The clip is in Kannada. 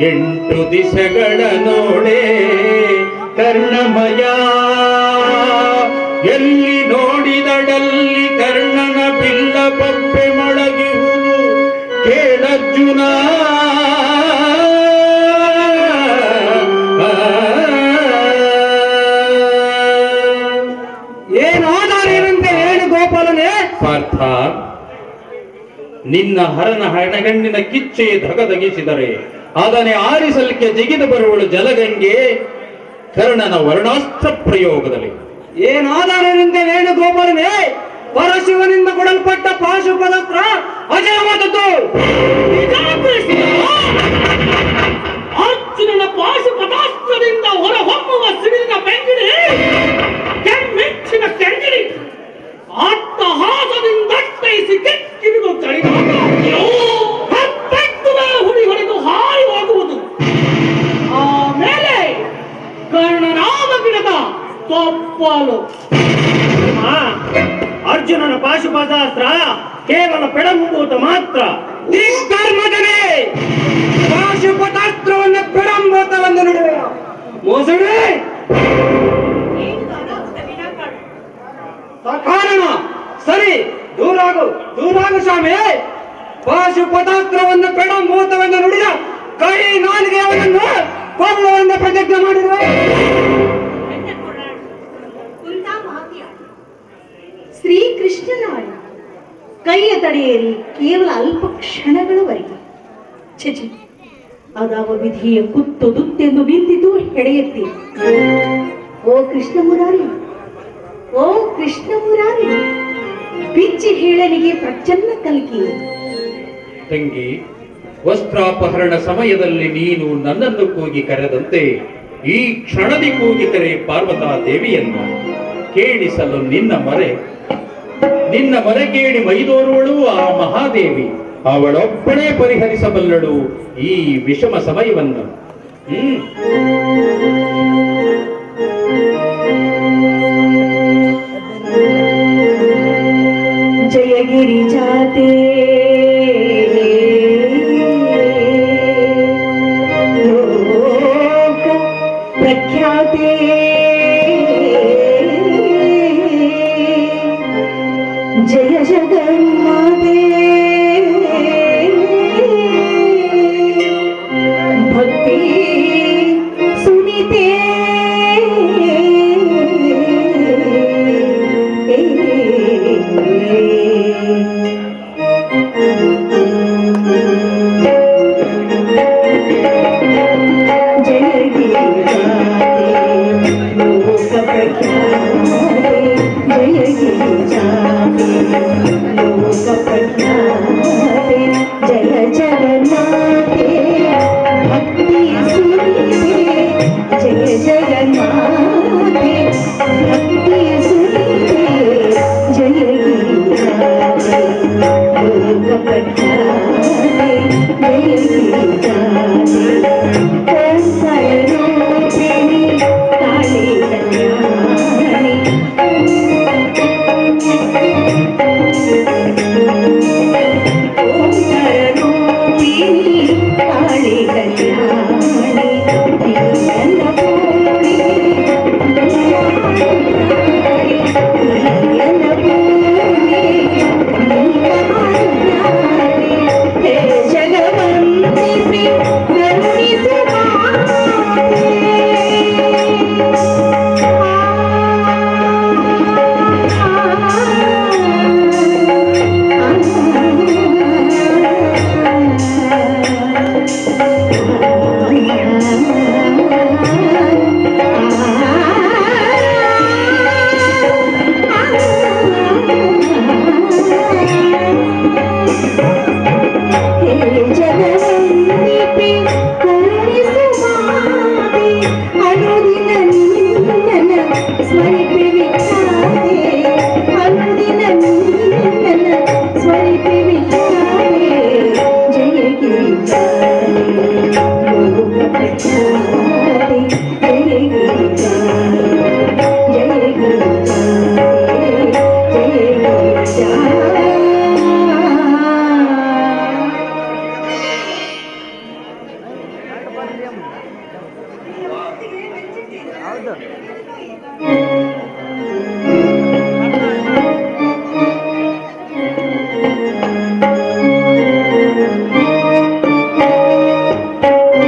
ಎಂಟು ದಿಶಗಳ ನೋಡೆ ಕರ್ಣಮಯ. ಎಲ್ಲಿ ನೋಡಿದಡಲ್ಲಿ ಕರ್ಣನ ಬಿಲ್ಲ ಪಪ್ಪೆ ಮೊಳಗಿಹುದು ಕೇಳಜ್ಜುನ. ಏನಾದರೇನಂತೆ ಹೇಳಿ ಗೋಪಾಲನೇ? ಪಾರ್ಥ. ನಿನ್ನ ಹರನ ಹಣಗಣ್ಣಿನ ಕಿಚ್ಚೆ ಧಗಧಗಿಸಿದರೆ, ಅದನ್ನೇ ಆರಿಸಲಿಕ್ಕೆ ಜಿಗಿದು ಬರುವಳು ಜಲಗಂಗೆ ಕರ್ಣನ ವರ್ಣಾಸ್ತ್ರ ಪ್ರಯೋಗದಲ್ಲಿ. ಏನಾದರೇನಂತೆ ಹೇಳಿ ಗೋಪಾಲನೇ ಪರಶಿವನಿಂದ ಕೊಡಲ್ಪಟ್ಟ ಪಾಶುಪದತ್ರ ಅಜಯವಾದದ್ದು ತೊಪ್ಪಲು ಅರ್ಜುನನ ಪಾಶುಪದಾಸ್ತ್ರ ಕೇವಲ ಪೆಡಂಬೂತ ಮಾತ್ರ. ದಿಗ್ಧರ್ಮದನೇ ಪಾಶುಪದಾಸ್ತ್ರವನ್ನು ಪೆಡಂಬೂತವನ್ನು ನೋಡುವ ಮೋಸಡೆ ಕಾರಣ ಸರಿ, ದೂರಾಗು ದೂರಾಗು ಸ್ವಾಮಿ. ಪಾಶುಪದಾಸ್ತ್ರವನ್ನು ಪೆಡಂಬೂತವನ್ನು ನುಡಿದ ಕೈ ನಾಲಿಗೆ ಅವನನ್ನು ಕೊಲ್ಲುವಂತ ಪ್ರತಿಜ್ಞೆ ಮಾಡಿರುವೆ. ಶ್ರೀಕೃಷ್ಣನಾಡ ಕೈಯ ತಡೆಯಲ್ಲಿ ಕೇವಲ ಅಲ್ಪ ಕ್ಷಣಗಳವರೆಗೆ. ಚಚಿ ಅದಾವ ವಿಧಿಯ ಕುತ್ತು ದುತ್ತೆಂದು ನಿಂತಿದ್ದು ಹೆಡೆಯತ್ತಿ ಓ ಕೃಷ್ಣ ಮುರಾರಿ, ಓ ಕೃಷ್ಣ ಮುರಾರಿ ಬಿಚ್ಚಿ ಹೇಳನಿಗೆ ಪ್ರಚನ್ನ ಕಲ್ಕಿ. ತಂಗಿ, ವಸ್ತ್ರಾಪಹರಣ ಸಮಯದಲ್ಲಿ ನೀನು ನನ್ನನ್ನು ಕೂಗಿ ಕರೆದಂತೆ ಈ ಕ್ಷಣದಿ ಕೂಗಿ ಕರೆ ಪಾರ್ವತಾ ದೇವಿಯನ್ನು ಕೇಳಿಸಲು ನಿನ್ನ ಮರೆ. ನಿನ್ನ ಮರೆ ಕೇಳಿ ಮೈದೋರುವಳು ಆ ಮಹಾದೇವಿ. ಅವಳೊಬ್ಬಳೇ ಪರಿಹರಿಸಬಲ್ಲಳು ಈ ವಿಷಮ ಸಮಯವನ್ನು. ಹ್ಮ್. Yeah, yeah, yeah.